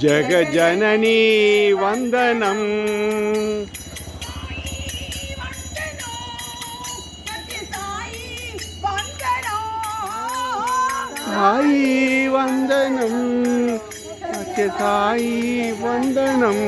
జగజననీ వందనం. సాయి వందనం. సాయి వందనం.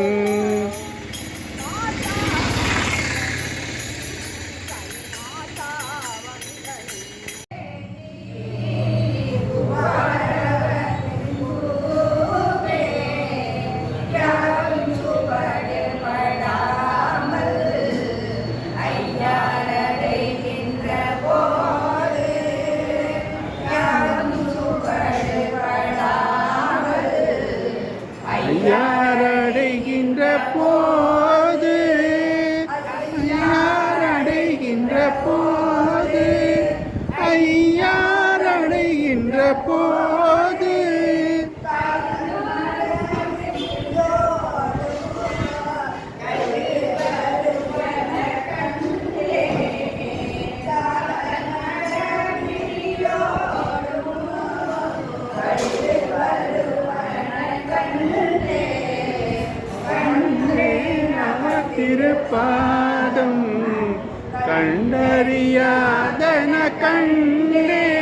கண்டறியாதன கண்டே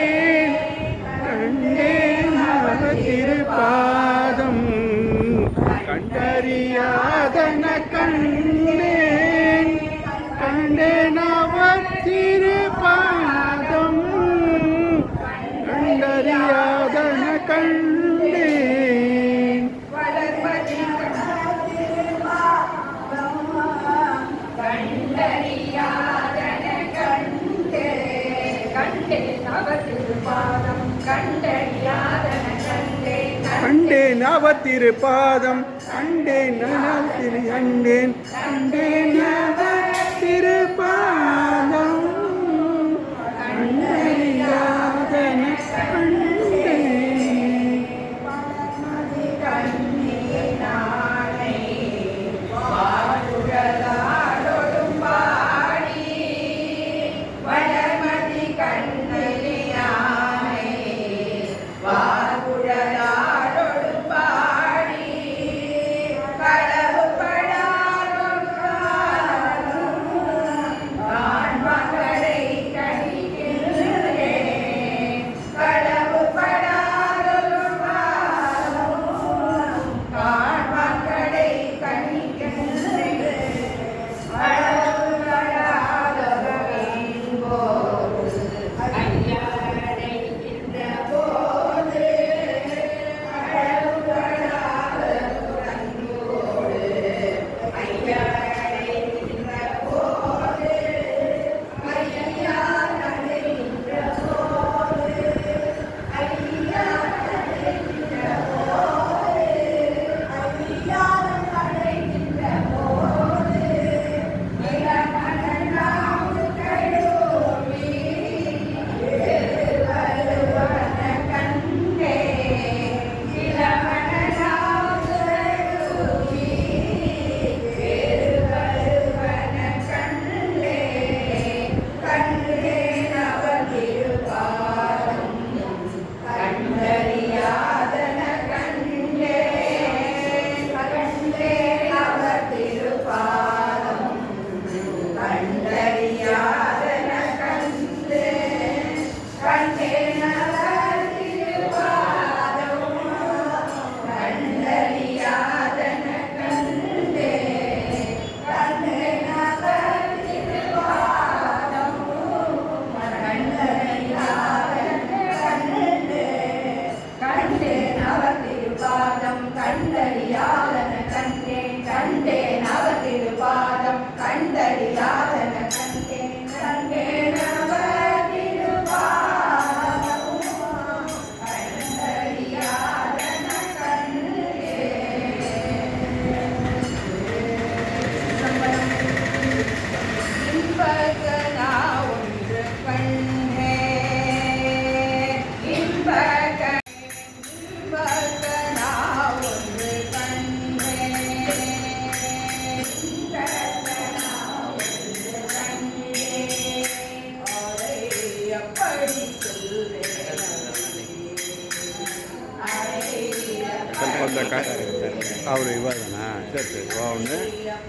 கண்டேன் அவர் திருப்பாதம் கண்டேன் அண்டேன். கண்டேன் அவர் திருப்பாதம் அவர் இவா தானா சரி சரி. இவா ஒன்று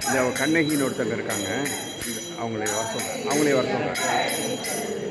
இந்த கண்ணகின்னு ஒருத்தங்க இருக்காங்க. அவங்களே வர சொல்கிறேன் அவங்களே வர சொல்கிறேன்